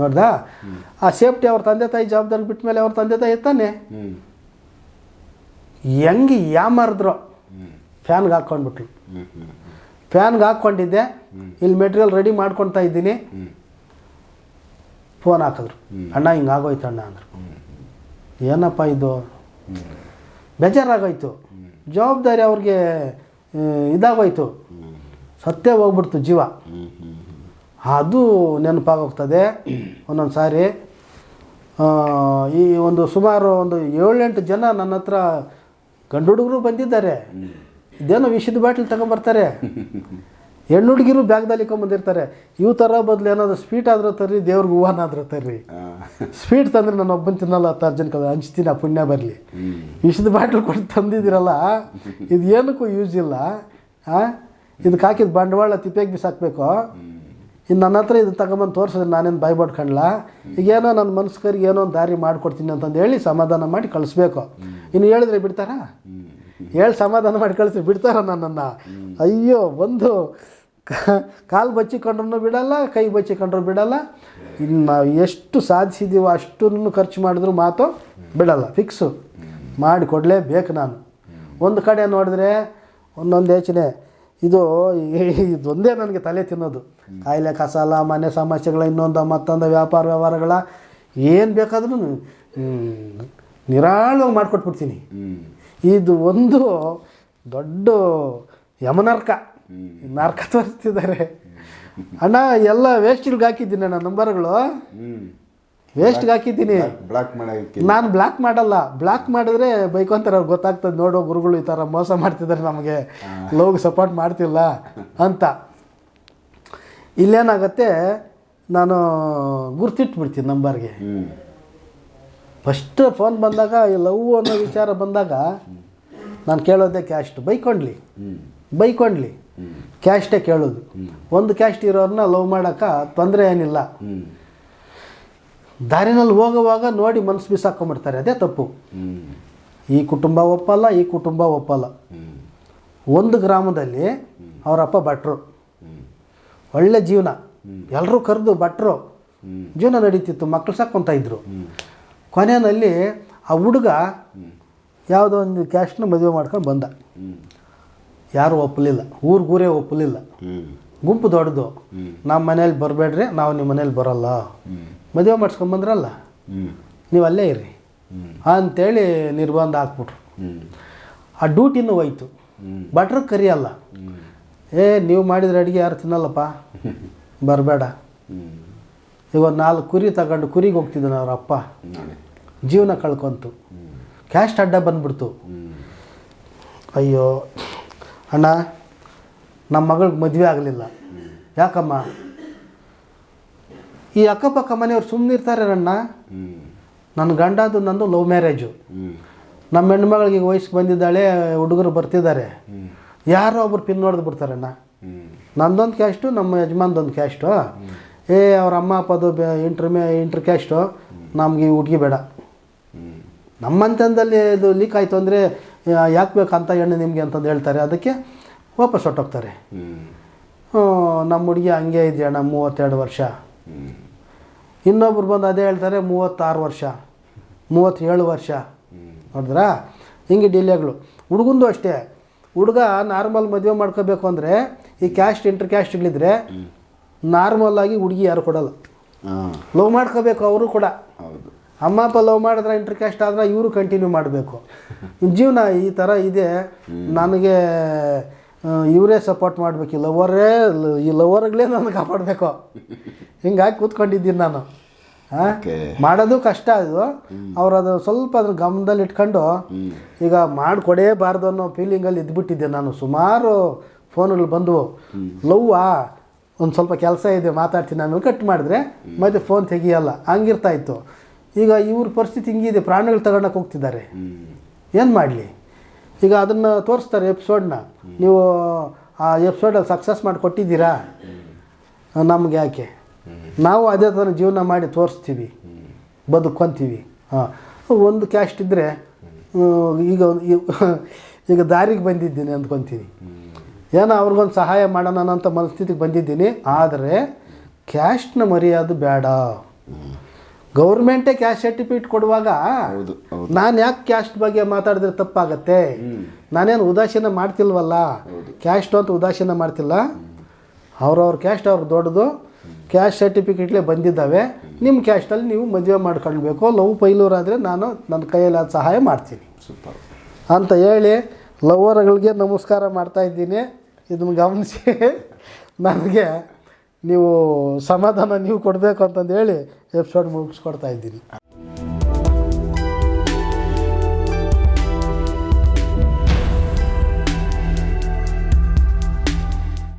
ನೋಡ್ದಾ? ಆ ಸೇಫ್ಟಿ ಅವ್ರ ತಂದೆ ತಾಯಿ ಜವಾಬ್ದಾರಿ ಬಿಟ್ಟ ಮೇಲೆ ಅವ್ರ ತಂದೆ ತಾಯಿ ಎತ್ತಾನೆ. ಹೆಂಗೆ ಯಾಮಾರಿದ್ರು ಫ್ಯಾನ್ಗೆ ಹಾಕ್ಕೊಂಡ್ಬಿಟ್ಲು ಫ್ಯಾನ್ಗೆ ಹಾಕ್ಕೊಂಡಿದ್ದೆ ಇಲ್ಲಿ ಮೆಟೀರಿಯಲ್ ರೆಡಿ ಮಾಡ್ಕೊತಾ ಇದ್ದೀನಿ. ಫೋನ್ ಹಾಕಿದ್ರು. ಅಣ್ಣ, ಹಿಂಗೆ ಆಗೋಯ್ತು ಅಣ್ಣ ಅಂದರು. ಏನಪ್ಪ ಇದು? ಬೇಜಾರಾಗೋಯ್ತು. ಜವಾಬ್ದಾರಿ ಅವ್ರಿಗೆ ಇದಾಗೋಯ್ತು. ಸತ್ಯ ಹೋಗ್ಬಿಡ್ತು ಜೀವ. ಅದು ನೆನಪಾಗೋಗ್ತದೆ. ಒಂದೊಂದು ಸಾರಿ ಈ ಒಂದು ಸುಮಾರು ಒಂದು ಏಳೆಂಟು ಜನ ನನ್ನ ಹತ್ರ ಗಂಡು ಹುಡುಗರು ಬಂದಿದ್ದಾರೆ. ಇದೇನೋ ವಿಷದ ಬಾಟ್ಲು ತಗೊಂಬರ್ತಾರೆ ಹೆಣ್ಣು ಹುಡುಗಿರು ಬ್ಯಾಗ್ದಲ್ಲಿ ಇಟ್ಕೊಂಬಂದಿರ್ತಾರೆ ಇವು ಥರ ಬದಲು ಏನಾದರೂ ಸ್ವೀಟ್ ಆದ್ರೂ ತರ್ರಿ ದೇವ್ರಿಗೆ ಹೂವನಾದ್ರೂ ತರ್ರಿ. ಸ್ವೀಟ್ ತಂದ್ರೆ ನಾನು ಒಬ್ಬನ ತಿನ್ನಲ್ಲ ಹತ್ತು ಜನಕ್ಕೆ ಹಂಚ್ತೀನಿ ಆ ಪುಣ್ಯ ಬರಲಿ. ಇಷ್ಟದ ಬಾಟ್ಲು ಕೊಟ್ಟು ತಂದಿದ್ದೀರಲ್ಲ ಇದು ಏನಕ್ಕೂ ಯೂಸ್ ಇಲ್ಲ. ಆ? ಇದಕ್ಕೆ ಹಾಕಿದ ಬಂಡವಾಳ ತಿಪ್ಪೆಗೆ ಬಿಸಾಕ್ಬೇಕು. ಇನ್ನು ನನ್ನ ಹತ್ರ ಇದು ತಗೊಂಬಂದು ತೋರಿಸಿದ್ರೆ ನಾನೇನು ಬಾಯ್ ಈಗ ಈಗೇನೋ ನನ್ನ ಮನಸ್ಕರಿಗೆ ಏನೋ ಒಂದು ದಾರಿ ಮಾಡಿಕೊಡ್ತೀನಿ ಅಂತಂದು ಹೇಳಿ ಸಮಾಧಾನ ಮಾಡಿ ಕಳಿಸ್ಬೇಕು. ಇನ್ನು ಹೇಳಿದ್ರೆ ಬಿಡ್ತಾರಾ? ಹೇಳಿ ಸಮಾಧಾನ ಮಾಡಿ ಕಳಿಸಿ ಬಿಡ್ತಾರ ನನ್ನನ್ನು? ಅಯ್ಯೋ ಒಂದು ಕಾಲು ಬಚ್ಚಿಕೊಂಡ್ರೂ ಬಿಡಲ್ಲ ಕೈ ಬಚ್ಚಿಕೊಂಡ್ರೂ ಬಿಡಲ್ಲ. ಇನ್ನು ನಾವು ಎಷ್ಟು ಸಾಧಿಸಿದ್ದೀವೋ ಅಷ್ಟನ್ನು ಖರ್ಚು ಮಾಡಿದ್ರು ಮಾತು ಬಿಡಲ್ಲ ಫಿಕ್ಸು ಮಾಡಿ ಕೊಡಲೇಬೇಕು ನಾನು. ಒಂದು ಕಡೆ ನೋಡಿದ್ರೆ ಒಂದೊಂದು ಯೋಚನೆ ಇದು ಇದೊಂದೇ ನನಗೆ ತಲೆ ತಿನ್ನೋದು. ಕಾಯಿಲೆ ಕಸಾಲ ಮನೆ ಸಮಸ್ಯೆಗಳ ಇನ್ನೊಂದು ಮತ್ತೊಂದು ವ್ಯಾಪಾರ ವ್ಯವಹಾರಗಳ ಏನು ಬೇಕಾದ್ರೂ ನಿರಾಳವಾಗಿ ಮಾಡಿಕೊಟ್ಬಿಡ್ತೀನಿ. ಇದು ಒಂದು ದೊಡ್ಡ ಯಮನರ್ಕ. ನರ್ಕ ತೋರಿಸ್ತಿದ್ದಾರೆ. ಅಣ್ಣ ಎಲ್ಲ ವೇಸ್ಟಿಗೆ ಹಾಕಿದ್ದೀನಿ ಅಣ್ಣ ನಂಬರ್ಗಳು. ವೇಸ್ಟ್ಗೆ ಹಾಕಿದ್ದೀನಿ. ಬ್ಲಾಕ್ ಮಾಡಿ ನಾನು ಬ್ಲಾಕ್ ಮಾಡಲ್ಲ. ಬ್ಲಾಕ್ ಮಾಡಿದ್ರೆ ಬೈಕೊಂತಾರೆ ಅವ್ರು ಗೊತ್ತಾಗ್ತದೆ. ನೋಡೋ ಗುರುಗಳು ಈ ಥರ ಮೋಸ ಮಾಡ್ತಿದ್ದಾರೆ ನಮಗೆ. ಲೋಗ್ ಸಪೋರ್ಟ್ ಮಾಡ್ತಿಲ್ಲ ಅಂತ. ಇಲ್ಲೇನಾಗತ್ತೆ ನಾನು ಗುರ್ತಿಟ್ಬಿಡ್ತೀನಿ ನಂಬರ್ಗೆ. ಫಸ್ಟ್ ಫೋನ್ ಬಂದಾಗ ಈ ಲವ್ ಅನ್ನೋ ವಿಚಾರ ಬಂದಾಗ ನಾನು ಕೇಳೋದೇ ಕ್ಯಾಶ್ಟ್ ಬೈಕೊಂಡ್ಲಿ. ಬೈಕೊಂಡ್ಲಿ. ಕ್ಯಾಸ್ಟೇ ಕೇಳೋದು ಒಂದು ಕ್ಯಾಸ್ಟ್ ಇರೋರನ್ನ ಲವ್ ಮಾಡೋಕೆ ತೊಂದರೆ ಏನಿಲ್ಲ. ದಾರಿನಲ್ಲಿ ಹೋಗುವಾಗ ನೋಡಿ ಮನಸ್ಸು ಬಿಸಾಕೊಂಬಿಡ್ತಾರೆ ಅದೇ ತಪ್ಪು. ಈ ಕುಟುಂಬ ಒಪ್ಪಲ್ಲ, ಈ ಕುಟುಂಬ ಒಪ್ಪಲ್ಲ. ಒಂದು ಗ್ರಾಮದಲ್ಲಿ ಅವರಪ್ಪ ಭಟ್ರು. ಒಳ್ಳೆ ಜೀವನ ಎಲ್ಲರೂ ಕರೆದು ಭಟ್ರು ಜೀವನ ನಡೀತಿತ್ತು ಮಕ್ಕಳು ಸಾಕೊಂತ ಇದ್ರು. ಕೊನೆಯಲ್ಲಿ ಆ ಹುಡುಗ ಯಾವುದೋ ಒಂದು ಕ್ಯಾಸ್ಟ್ನ ಮದುವೆ ಮಾಡ್ಕೊಂಡು ಬಂದ. ಯಾರೂ ಒಪ್ಪಲಿಲ್ಲ ಊರಿಗೂರೇ ಒಪ್ಪಲಿಲ್ಲ. ಗುಂಪು ದೊಡ್ಡದು ನಮ್ಮ ಮನೇಲಿ ಬರಬೇಡ್ರಿ, ನಾವು ನಿಮ್ಮ ಮನೇಲಿ ಬರೋಲ್ಲ. ಮದುವೆ ಮಾಡಿಸ್ಕೊಂಬಂದ್ರಲ್ಲ. ನೀವು ಅಲ್ಲೇ ಇರಿ. ಅಂತೇಳಿ ನಿರ್ಬಂಧ ಹಾಕ್ಬಿಟ್ರು ಆ ಡ್ಯೂಟಿನೂ ಹೋಯ್ತು ಬಟ್ರ್ ಕರಿ ಕರಿಯಲ್ಲ ಏ, ನೀವು ಮಾಡಿದ್ರೆ ಅಡುಗೆ ಯಾರು ತಿನ್ನಲ್ಲಪ್ಪ ಬರಬೇಡ ಇವಾಗ ನಾಲ್ಕು ಕುರಿ ತಗೊಂಡು ಕುರಿಗೆ ಹೋಗ್ತಿದ್ದಾನೆ ಅವ್ರ ಅಪ್ಪ. ಜೀವನ ಕಳ್ಕೊಂತು ಕ್ಯಾಸ್ಟ್ ಅಡ್ಡ ಬಂದ್ಬಿಡ್ತು ಅಯ್ಯೋ ಅಣ್ಣ ನಮ್ಮ ಮಗಳಿಗೆ ಮದುವೆ ಆಗಲಿಲ್ಲ ಯಾಕಮ್ಮ ಈ ಅಕ್ಕಪಕ್ಕ ಮನೆಯವ್ರು ಸುಮ್ಮನೆ ಇರ್ತಾರೆ ಅಣ್ಣ. ನನ್ನ ಗಂಡದು ನಂದು ಲವ್ ಮ್ಯಾರೇಜು. ನಮ್ಮ ಹೆಣ್ಮಗಳಿಗೆ ಈಗ ವಯಸ್ಸು ಬಂದಿದ್ದಾಳೆ, ಹುಡುಗರು ಬರ್ತಿದ್ದಾರೆ. ಯಾರೋ ಒಬ್ರು ಪಿನ್ ನೋಡ್ದು ಬಿಡ್ತಾರಣ್ಣ ಹ್ಮ್. ನಂದೊಂದು ಕ್ಯಾಸ್ಟು ನಮ್ಮ ಯಜಮಾನ್ದೊಂದು ಕ್ಯಾಸ್ಟು ಏ, ಅವ್ರ ಅಮ್ಮ, ಅಪ್ಪದು ಇಂಟ್ರ್ ಮೇ ಇಂಟ್ರ್ ಕ್ಯಾಸ್ಟು ನಮಗೆ ಹುಡುಗಿ ಬೇಡ. ನಮ್ಮಂತಂದಲ್ಲಿ ಇದು ಲೀಕ್ ಆಯಿತು ಅಂದರೆ ಯಾಕೆ ಬೇಕಂತ ಹೆಣ್ಣು ನಿಮಗೆ ಅಂತಂದು ಹೇಳ್ತಾರೆ. ಅದಕ್ಕೆ ವಾಪಸ್ ಹೊಟ್ಟೋಗ್ತಾರೆ ನಮ್ಮ ಹುಡುಗಿ ಹಂಗೆ ಇದೆಯಣ್ಣ ಮೂವತ್ತೆರಡು ವರ್ಷ. ಇನ್ನೊಬ್ರು ಬಂದು ಅದೇ ಹೇಳ್ತಾರೆ ಮೂವತ್ತಾರು ವರ್ಷ ಮೂವತ್ತೇಳು ವರ್ಷ. ನೋಡಿದ್ರಾ? ಹಿಂಗೆ ಡಿಲೇಗಳು ಹುಡುಗಂದು ಅಷ್ಟೇ. ಹುಡುಗ ನಾರ್ಮಲ್ ಮದುವೆ ಮಾಡ್ಕೋಬೇಕು ಅಂದರೆ ಈ ಕ್ಯಾಸ್ಟ್ ಇಂಟರ್ ಕ್ಯಾಸ್ಟ್ಗಳಿದ್ರೆ ನಾರ್ಮಲ್ ಆಗಿ ಹುಡುಗಿ ಯಾರು ಕೊಡಲ್ಲ. ಲವ್ ಮಾಡ್ಕೋಬೇಕು ಅವರು ಕೂಡ. ಹೌದು. ಅಮ್ಮ ಅಪ್ಪ ಲವ್ ಮಾಡಿದ್ರೆ ಇಂಟರ್ ಕ್ಯಾಸ್ಟ್ ಆದ್ರೆ ಇವರು ಕಂಟಿನ್ಯೂ ಮಾಡಬೇಕು. ಜೀವನ ಈ ಥರ ಇದೆ. ನನಗೆ ಇವರೇ ಸಪೋರ್ಟ್ ಮಾಡಬೇಕು. ಈ ಲವರೇ ಈ ಲವರ್ಗಳೇ ನನಗೆ ಕಾಪಾಡಬೇಕು. ಹಿಂಗಾಗಿ ಕೂತ್ಕೊಂಡಿದ್ದೀನಿ ನಾನು. ಮಾಡೋದು ಕಷ್ಟ ಅದು. ಅವ್ರು ಅದು ಸ್ವಲ್ಪ ಅದ್ರ ಗಮನದಲ್ಲಿ ಇಟ್ಕೊಂಡು. ಈಗ ಮಾಡಿಕೊಡೇಬಾರ್ದು ಅನ್ನೋ ಫೀಲಿಂಗಲ್ಲಿ ಇದ್ಬಿಟ್ಟಿದ್ದೆ ನಾನು. ಸುಮಾರು ಫೋನ್ಗಳು ಬಂದವು. ಲವ್ವಾ ಒಂದು ಸ್ವಲ್ಪ ಕೆಲಸ ಇದೆ ಮಾತಾಡ್ತೀನಿ ನಾನು. ಕಟ್ ಮಾಡಿದ್ರೆ ಮತ್ತೆ ಫೋನ್ ತೆಗಿಯಲ್ಲ. ಹಂಗಿರ್ತಾ ಇತ್ತು. ಈಗ ಇವ್ರ ಪರಿಸ್ಥಿತಿ ಹಿಂಗಿದೆ, ಪ್ರಾಣಿಗಳು ತಗೊಂಡಕ್ಕೆ ಹೋಗ್ತಿದ್ದಾರೆ. ಏನು ಮಾಡಲಿ? ಈಗ ಅದನ್ನು ತೋರಿಸ್ತಾರೆ ಎಪಿಸೋಡ್ನ. ನೀವು, ಆ ಎಪಿಸೋಡಲ್ಲಿ ಸಕ್ಸಸ್ ಮಾಡಿ ಕೊಟ್ಟಿದ್ದೀರಾ? ನಮ್ಗೆ ಯಾಕೆ? ನಾವು ಅದೇ ಥರ ಜೀವನ ಮಾಡಿ ತೋರಿಸ್ತೀವಿ. ಬದುಕೊಂತೀವಿ ಹಾಂ. ಒಂದು ಕ್ಯಾಸ್ಟ್ ಇದ್ದರೆ ಈಗ ಈಗ ದಾರಿಗೆ ಬಂದಿದ್ದೀನಿ ಅಂದ್ಕೊತೀನಿ. ಏನೋ ಅವ್ರಿಗೊಂದು ಸಹಾಯ ಮಾಡೋಣ ಅಂತ ಮನಸ್ಥಿತಿಗೆ ಬಂದಿದ್ದೀನಿ. ಆದರೆ ಕ್ಯಾಸ್ಟ್ನ ಮರ್ಯಾದೆ ಬೇಡ. ಗೌರ್ಮೆಂಟೇ ಕ್ಯಾಶ್ ಸರ್ಟಿಫಿಕೇಟ್ ಕೊಡುವಾಗ ನಾನು ಯಾಕೆ ಕ್ಯಾಸ್ಟ್ ಬಗ್ಗೆ ಮಾತಾಡಿದ್ರೆ ತಪ್ಪಾಗತ್ತೆ? ನಾನೇನು ಉದಾಸೀನ ಮಾಡ್ತಿಲ್ವಲ್ಲ? ಕ್ಯಾಸ್ಟ್ ಅಂತ ಉದಾಸೀನ ಮಾಡ್ತಿಲ್ಲ? ಅವ್ರವ್ರ ಕ್ಯಾಸ್ಟ್ ಅವ್ರ ದೊಡ್ಡದು. ಕ್ಯಾಶ್ ಸರ್ಟಿಫಿಕೇಟ್ಲೇ ಬಂದಿದ್ದಾವೆ. ನಿಮ್ಮ ಕ್ಯಾಸ್ಟಲ್ಲಿ ನೀವು ಮದುವೆ ಮಾಡ್ಕೊಳ್ಬೇಕು. ಲವ್ ಪೈಲೂರಾದರೆ ನಾನು ನನ್ನ ಕೈಯಲ್ಲಿ ಅದು ಸಹಾಯ ಮಾಡ್ತೀನಿ. ಅಂತ ಹೇಳಿ ಲವರ್ಗಳಿಗೆ ನಮಸ್ಕಾರ ಮಾಡ್ತಾಯಿದ್ದೀನಿ ಇದನ್ನು ಗಮನಿಸಿ. ನನಗೆ ನೀವು ಸಮಾಧಾನ ನೀವು ಕೊಡಬೇಕು ಅಂತಂದು ಹೇಳಿ ಎಪಿಸೋಡ್ ಮುಗಿಸ್ಕೊಡ್ತಾ ಇದ್ದೀನಿ.